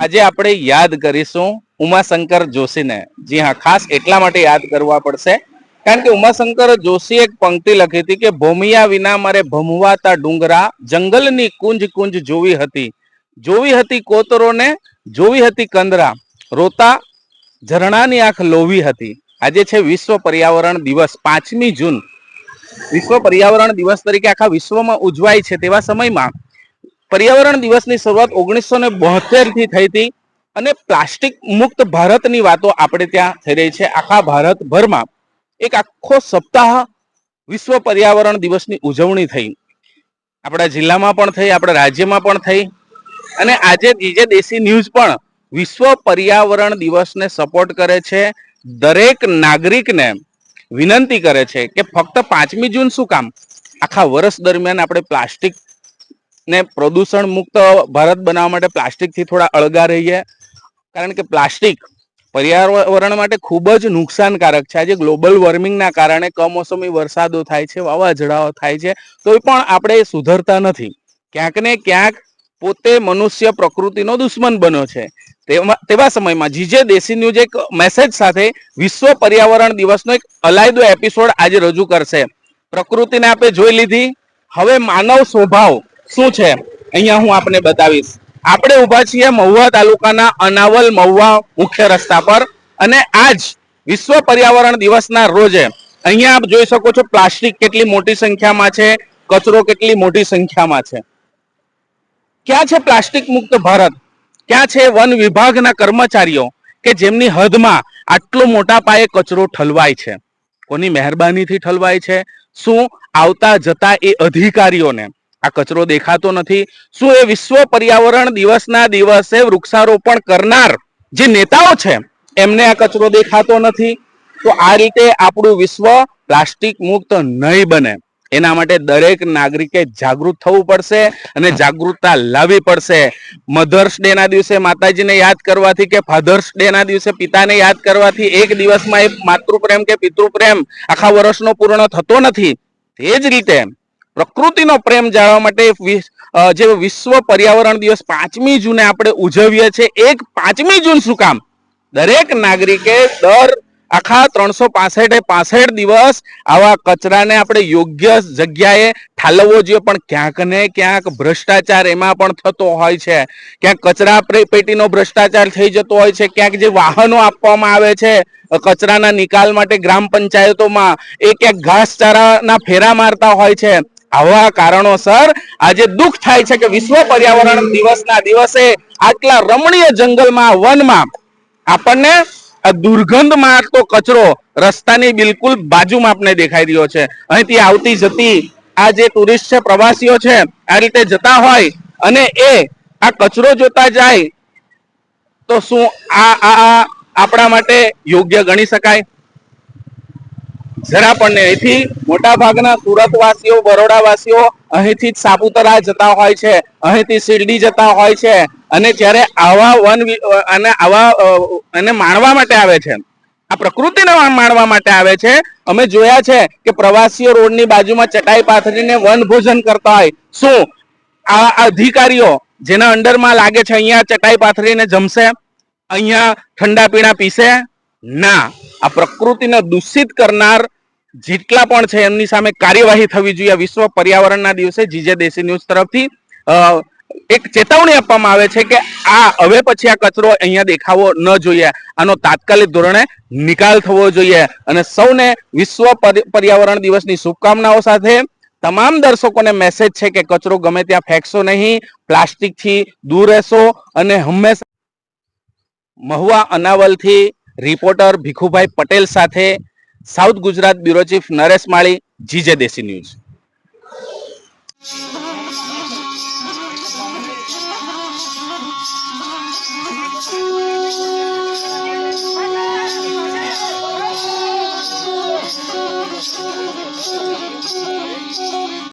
આજે આપણે યાદ કરીશું ઉમાશંકર જોશીને. જી હા, ખાસ એટલા માટે યાદ કરવા પડશે. કારણ કે ઉમાશંકર જોશી એક પંક્તિ લખી હતી કે, ભૂમિયા વિના મારે ભમવાતા ડુંગરા જંગલની કુંજ કુંજ જોવી હતી. જોવી હતી કોતરોને, જોવી હતી કંદરા. રોતા ઝરણાની આંખ લોવી હતી. આજે છે વિશ્વ પર્યાવરણ દિવસ, પાંચમી જૂન. વિશ્વ પર્યાવરણ દિવસ તરીકે આખા વિશ્વમાં ઉજવાય છે તેવા સમયમાં પર્યાવરણ દિવસની શરૂઆત ઓગણીસો ને થી થઈ હતી અને પ્લાસ્ટિક મુક્ત ભારતની વાતો આપણે ત્યાં થઈ રહી છે. આખા ભારતભરમાં એક આખો સપ્તાહ વિશ્વ પર્યાવરણ દિવસની ઉજવણી થઈ. આપણા જિલ્લામાં પણ થઈ, આપણા રાજ્યમાં પણ થઈ અને આજે બીજે દેશી ન્યૂઝ પણ વિશ્વ પર્યાવરણ દિવસને સપોર્ટ કરે છે. દરેક નાગરિકને વિનંતી કરે છે કે ફક્ત પાંચમી જૂન શું કામ? આખા વર્ષ દરમિયાન આપણે પ્લાસ્ટિક ને પ્રદૂષણ મુક્ત ભારત બનાવવા માટે પ્લાસ્ટિકથી થોડા અળગા રહીએ કારણ કે પ્લાસ્ટિક પર્યાવરણ માટે ખૂબ જ નુકસાનકારક છે. આજે ગ્લોબલ વોર્મિંગના કારણે કમોસમી વરસાદો થાય છે, વાવાઝોડાઓ થાય છે. તો પણ આપણે સુધરતા નથી. ક્યાંક ને ક્યાંક પોતે મનુષ્ય પ્રકૃતિનો દુશ્મન બન્યો છે. તેમાં તેવા સમયમાં જીજે દેશી ન્યૂઝ એક મેસેજ સાથે વિશ્વ પર્યાવરણ દિવસનો એક અલાયદો એપિસોડ આજે રજૂ કરશે. પ્રકૃતિને આપણે જોઈ લીધી. હવે માનવ સ્વભાવ શું છે? અહીંયા હું આપને બતાવીશ. આપણે ઊભા છીએ મહુવા તાલુકાના અનાવલ મહુવા મુખ્ય રસ્તા પર અને આજ વિશ્વ પર્યાવરણ દિવસના રોજે અહીંયા આપ જોઈ શકો છો પ્લાસ્ટિક કેટલી મોટી સંખ્યામાં છે, કચરો કેટલી મોટી સંખ્યામાં છે. ક્યાં છે પ્લાસ્ટિક મુક્ત ભારત? ક્યાં છે વન વિભાગના કર્મચારીઓ કે જેમની હદમાં આટલો મોટા પાયે કચરો ઠલવાય છે? કોની મહેરબાનીથી ઠલવાય છે? શું આવતા જતા એ અધિકારીઓને આ કચરો દેખાતો નથી. શું એ વિશ્વ પર્યાવરણ દિવસના દિવસે વૃક્ષારોપણ કરનાર જે નેતાઓ છે, એમને આ કચરો દેખાતો નથી? તો આ રીતે આપણું વિશ્વ પ્લાસ્ટિક મુક્ત નહીં બને. એના માટે દરેક નાગરિકે જાગૃત થવું પડશે અને જાગૃતતા લાવવી પડશે. મધર્સ ડે ના દિવસે માતાજીને યાદ કરવાથી કે ફાધર્સ ડે ના દિવસે પિતાને યાદ કરવાથી એક દિવસમાં એ માતૃપ્રેમ કે પિતૃપ્રેમ આખા વર્ષનો પૂર્ણ થતો નથી. તે જ રીતે પ્રકૃતિનો પ્રેમ જાળવવા માટે જે વિશ્વ પર્યાવરણ દિવસ પાંચમી જૂને આપણે ઉજવીએ છીએ, એક પાંચમી જૂન શું કામ? દરેક નાગરિકે દર આખા ત્રણસો પાસઠ પાસઠ દિવસ આવા કચરાને આપણે યોગ્ય જગ્યાએ ઠાલવવો જોઈએ, પણ ક્યાંક ને ક્યાંક ભ્રષ્ટાચાર એમાં પણ થતો હોય છે. ક્યાંક કચરા પેટીનો ભ્રષ્ટાચાર થઈ જતો હોય છે, ક્યાંક જે વાહનો આપવામાં આવે છે કચરાના નિકાલ માટે ગ્રામ પંચાયતોમાં, એ ક્યાંક ઘાસચારાના ફેરા મારતા હોય છે. આવા કારણોસર આજે દુઃખ થાય છે કે વિશ્વ પર્યાવરણ દિવસના દિવસે આટલા રમણીય જંગલમાં, વનમાં આપણને આ દુર્ગંધ મારતો કચરો રસ્તાની બિલકુલ બાજુમાં આપણે દેખાઈ રહ્યો છે. અહીંથી આવતી જતી આ જે ટુરિસ્ટ છે, પ્રવાસીઓ છે, આ રીતે જતા હોય અને એ આ કચરો જોતા જાય તો શું આ આ આપણા માટે યોગ્ય ગણી શકાય? જરા પણ નહીં. અહીંથી મોટા ભાગના બરોડાવાસીઓ વાસીઓ અહીંથી જ સાપુતારા જતા હોય છે. અહીંથી શિરડી જતા હોય છે. અને જ્યારે આવા વન અને આવા અને માણવા માટે આવે છે. આ પ્રકૃતિને માણવા માટે આવે છે. અમે જોયા છે કે પ્રવાસીઓ રોડની બાજુમાં ચટાઈ પાથરીને વન ભોજન કરતા હોય. શું? આ અધિકારીઓ જેના અંડરમાં લાગે છે, અહીંયા ચટાઈ પાથરીને જમશે? અહીંયા ઠંડા પીણા પીશે? ના. આ પ્રકૃતિને દૂષિત કરનાર જેટલા પણ છે, એમની સામે કાર્યવાહી થવી જોઈએ. વિશ્વ પર્યાવરણના દિવસે જીજે દેશી ન્યૂઝ તરફથી એક ચેતવણી આપવામાં આવે છે કે આ હવે પછી આ કચરો અહીંયા દેખાવો ન જોઈએ. આનો તાત્કાલિક ધોરણે નિકાલ થવો જોઈએ. અને સૌને વિશ્વ પર્ય- પર્યાવરણ દિવસની શુભકામનાઓ સાથે તમામ દર્શકોને મેસેજ છે કે કચરો ગમે ત્યાં ફેંકશો નહીં, પ્લાસ્ટિકથી દૂર રહેશો અને હંમેશા મહુવા અનાવલથી રિપોર્ટર ભીખુભાઈ પટેલ સાથે south Gujarat bureau chief Naresh Mali GJ Desi news.